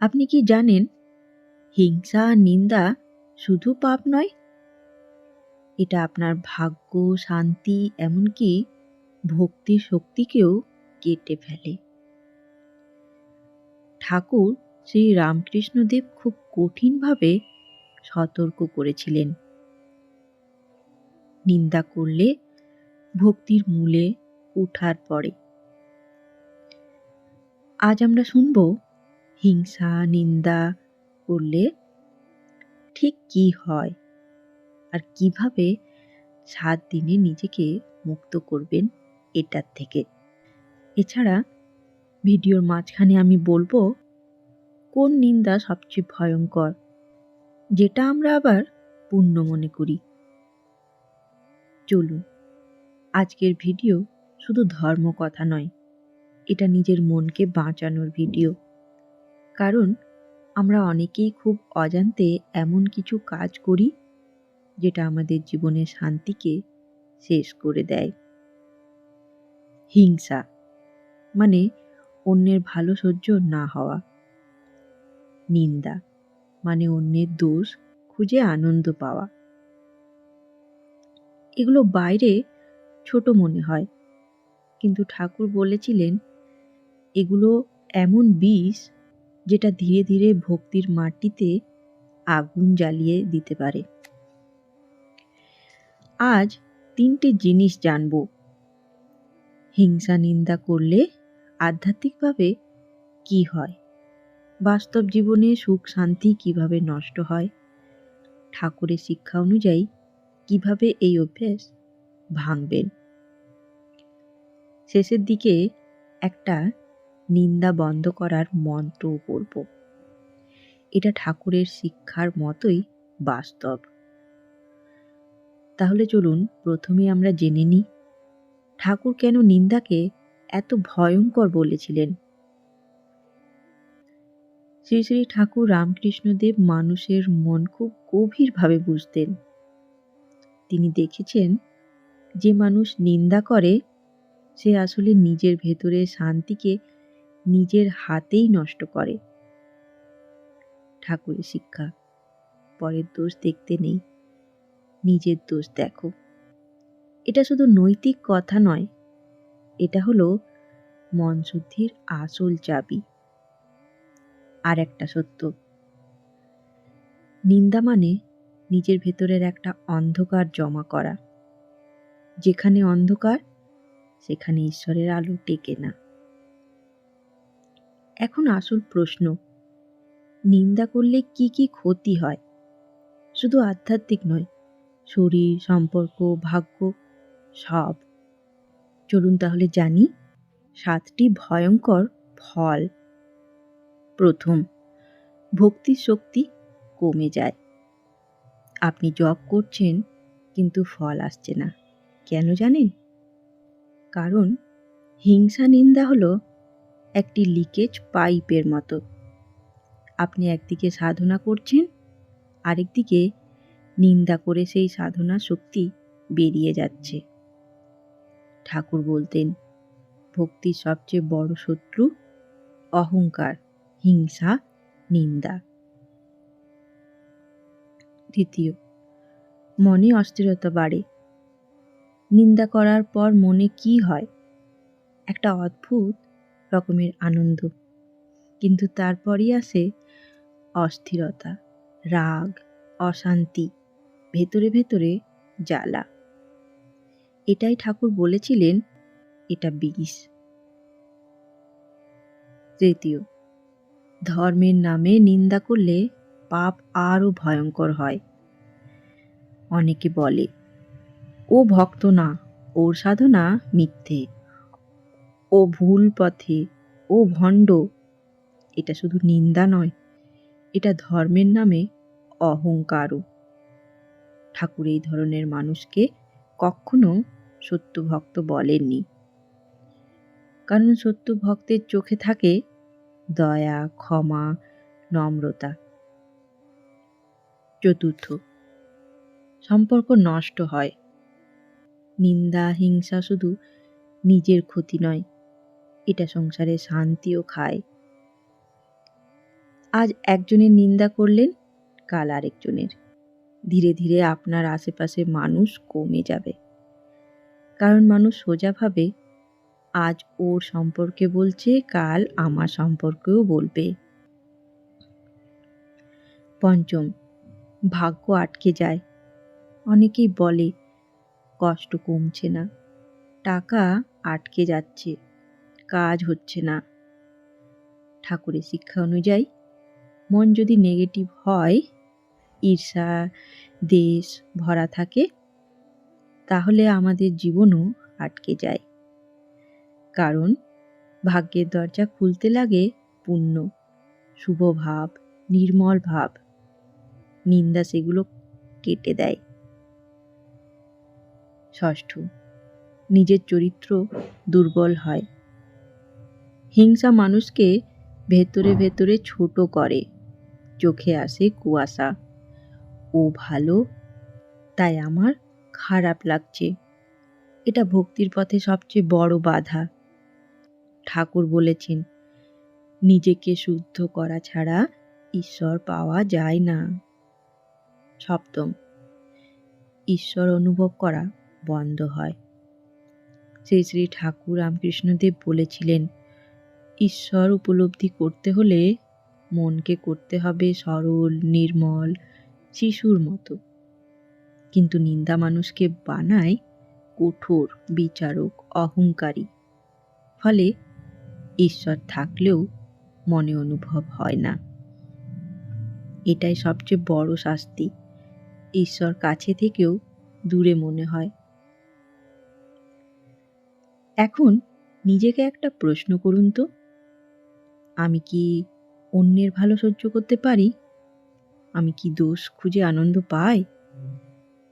আপনি কি জানেন, হিংসা, নিন্দা শুধু পাপ নয়? এটা আপনার ভাগ্য, শান্তি, এমনকি ভক্তি শক্তিকেও কেটে ফেলে। ঠাকুর শ্রী রামকৃষ্ণদেব খুব কঠিনভাবে সতর্ক করেছিলেন। নিন্দা করলে ভক্তির মূলে উঠার পরে। আজ আমরা শুনব হিংসা, নিন্দা করলে ঠিক কি হয়? আর কীভাবে সাত দিনে নিজেকে মুক্ত করবেন এটার থেকে? এছাড়া ভিডিওর মাঝখানে আমি বলব, কোন নিন্দা সবচেয়ে ভয়ঙ্কর? যেটা আমরা আবার পূর্ণ মনে করি। চলুন, আজকের ভিডিও শুধু ধর্ম কথা নয়, এটা নিজের মনকে বাঁচানোর ভিডিও। কারণ আমরা অনেকেই খুব অজান্তে এমন কিছু কাজ করি যেটা আমাদের জীবনের শান্তিকে শেষ করে দেয়। হিংসা মানে অন্যের ভালো সহ্য না হওয়া। নিন্দা মানে অন্যের দোষ খুঁজে আনন্দ পাওয়া। এগুলো বাইরে ছোট মনে হয়, কিন্তু ঠাকুর বলেছিলেন, এগুলো এমন বিষ যেটা ধীরে ধীরে ভক্তির মাটিতে আগুন জ্বালিয়ে দিতে পারে। আজ তিনটে জিনিস জানব। হিংসা নিন্দা করলে আধ্যাত্মিকভাবে কি হয়? বাস্তব জীবনে সুখ শান্তি কীভাবে নষ্ট হয়? ঠাকুরের শিক্ষা অনুযায়ী কীভাবে এই অভ্যেস ভাঙবেন? শেষের দিকে একটা নিন্দা বন্ধ করার মন্ত্রও পড়ব। এটা ঠাকুরের শিক্ষার মতোই বাস্তব। তাহলে চলুন, প্রথমে আমরা জেনে নিই, ঠাকুর কেন নিন্দাকে এত ভয়ঙ্কর বলেছিলেন? শ্রী শ্রী ঠাকুর রামকৃষ্ণদেব মানুষের মন খুব গভীরভাবে বুঝতেন। তিনি দেখেছেন, যে মানুষ নিন্দা করে, সে আসলে নিজের ভেতরে শান্তিকে নিজের হাতেই নষ্ট করে। ঠাকুরের শিক্ষা, পরের দোষ দেখতে নেই। নিজের দোষ দেখো। এটা শুধু নৈতিক কথা নয়, এটা হলো মন শুদ্ধির আসল চাবি। আর একটা সত্য, নিন্দা মানে নিজের ভেতরের একটা অন্ধকার জমা করা। যেখানে অন্ধকার, সেখানে ঈশ্বরের আলো টেকে না। এখন আসল প্রশ্ন। নিন্দা করলে কি কি ক্ষতি হয়? শুধু আধ্যাত্মিক নয়, শরীর, সম্পর্ক, ভাগ্য, সব। চলুন তাহলে জানি, সাতটি ভয়ঙ্কর ফল। প্রথম, ভক্তির শক্তি কমে যায়। আপনি জব করছেন, কিন্তু ফল আসছে না। কেন জানেন? কারণ হিংসা নিন্দা হলো একটি লিকেজ পাইপের মতো। আপনি একদিকে সাধনা করছেন, আরেকদিকে নিন্দা করে সেই সাধনা শক্তি বেরিয়ে যাচ্ছে। ঠাকুর বলতেন, ভক্তির সবচেয়ে বড় শত্রু অহংকার, হিংসা, নিন্দা। দ্বিতীয়, মনে অস্থিরতা বাড়ে। নিন্দা করার পর মনে কি হয়? একটা অদ্ভুত রকমের আনন্দ। কিন্তু তারপরই আসে অস্থিরতা, রাগ, অশান্তি, ভেতরে ভেতরে জ্বালা। এটাই ঠাকুর বলেছিলেন, এটা বিষ। তৃতীয়, ধর্মের নামে নিন্দা করলে পাপ আরও ভয়ঙ্কর হয়। অনেকে বলে, ও ভক্ত না, ওর সাধনা মিথ্যে। ও ভুল পথে, ও ভণ্ড। এটা শুধু নিন্দা নয়, এটা ধর্মের নামে অহংকারও। ঠাকুর এই ধরনের মানুষকে কখনো সত্য ভক্ত বলেননি। কারণ সত্য ভক্তের চোখে থাকে দয়া, ক্ষমা, নম্রতা। চতুর্থ, সম্পর্ক নষ্ট হয়। নিন্দা, হিংসা শুধু নিজের ক্ষতি নয় এটা সংসারে শান্তিও খায়। আজ একজনের নিন্দা করলেন, কাল আরেকজনের। ধীরে ধীরে আপনার আশেপাশে মানুষ কমে যাবে। কারণ মানুষ সোজা ভাবে, আজ ওর সম্পর্কে বলছে, কাল আমার সম্পর্কেও বলবে। পঞ্চম, ভাগ্য আটকে যায়। অনেকেই বলে, কষ্ট কমছে না। টাকা আটকে যাচ্ছে। কাজ হচ্ছে না। ঠাকুরের শিক্ষা অনুযায়ী মন যদি নেগেটিভ হয়, ঈর্ষা, দেশ ভরা থাকে, তাহলে আমাদের জীবনও আটকে যায়। কারণ ভাগ্যের দরজা খুলতে লাগে পুণ্য, শুভ ভাব, নির্মল ভাব। নিন্দা সেগুলো কেটে দেয়। ষষ্ঠ, নিজের চরিত্র দুর্বল হয়। হিংসা মানুষকে ভেতরে ভেতরে ছোট করে। চোখে আসে কুয়াশা। ও ভালো, তাই আমার খারাপ লাগছে। এটা ভক্তির পথে সবচেয়ে বড় বাধা। ঠাকুর বলেছেন, নিজেকে শুদ্ধ করা ছাড়া ঈশ্বর পাওয়া যায় না। সপ্তম, ঈশ্বর অনুভব করা বন্ধ হয়। শ্রী শ্রী ঠাকুর রামকৃষ্ণদেব বলেছিলেন ঈশ্বর উপলব্ধি করতে হলে মনকে করতে হবে সরল, নির্মল, শিশুর মতো। কিন্তু নিন্দা মানুষকে বানায় কঠোর, বিচারক, অহংকারী। ফলে ঈশ্বর থাকলেও মনে অনুভব হয় না। এটাই সবচেয়ে বড় শাস্তি। ঈশ্বর কাছে থেকেও দূরে মনে হয়। এখন নিজেকে একটা প্রশ্ন করুন তো। আমি কি অন্যের ভালো সহ্য করতে পারি? আমি কি দোষ খুঁজে আনন্দ পাই?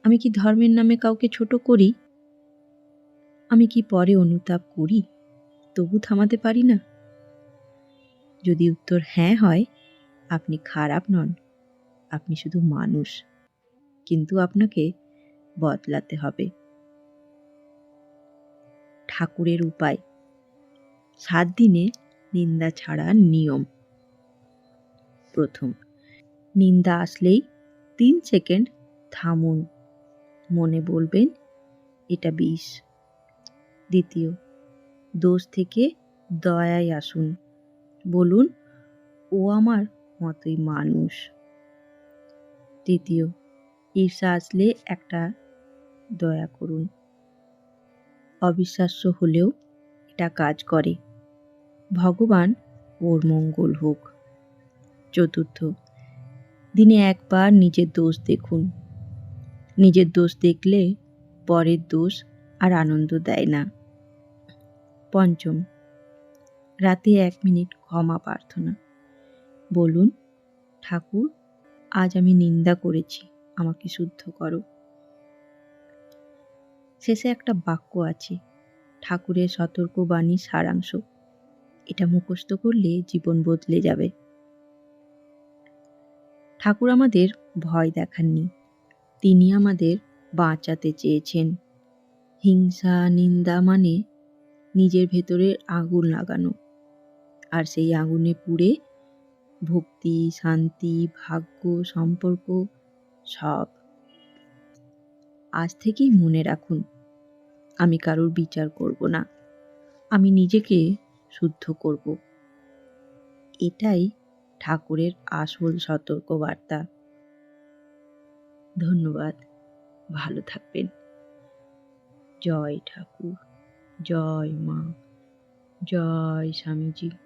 আমি কি ধর্মের নামে কাউকে ছোট করি? আমি কি পরে অনুতাপ করি? তবু থামাতে পারি না। যদি উত্তর হ্যাঁ হয়, আপনি খারাপ নন। আপনি শুধু মানুষ। কিন্তু আপনাকে বদলাতে হবে। ঠাকুরের উপায়। সাত দিনে নিন্দা ছাড়া নিয়ম। প্রথম, নিন্দা আসলেই তিন সেকেন্ড থামুন। মনে বলবেন, এটা বিষ। দ্বিতীয়, দোষ থেকে দয়ায় আসুন। বলুন, ও আমার মতোই মানুষ। তৃতীয়, ঈর্ষা আসলে একটা দয়া করুন। অবিশ্বাস্য হলেও এটা কাজ করে। ভগবান ওর মঙ্গল হোক। চতুর্থ, দিনে একবার নিজের দোষ দেখুন। নিজের দোষ দেখলে পরের দোষ আর আনন্দ দেয় না। পঞ্চম, রাতে এক মিনিট ক্ষমা প্রার্থনা। বলুন, ঠাকুর, আজ আমি নিন্দা করেছি, আমাকে শুদ্ধ করো। শেষে একটা বাক্য আছে, ঠাকুরের সতর্কবাণী সারাংশ। এটা মুখস্থ করলে জীবন বদলে যাবে। ঠাকুর আমাদের ভয় দেখাননি। তিনি আমাদের বাঁচাতে চেয়েছেন। হিংসা, নিন্দা মানে নিজের ভেতরে আগুন লাগানো। আর সেই আগুনে পুড়ে ভক্তি, শান্তি, ভাগ্য, সম্পর্ক সব আজ থেকেই মনে রাখুন, আমি কারোর বিচার করব না। আমি নিজেকে শুদ্ধ করব। এটাই ঠাকুরের আসল সতর্কবার্তা। ধন্যবাদ। ভালো থাকবেন। জয় ঠাকুর। জয় মা। জয় স্বামীজি।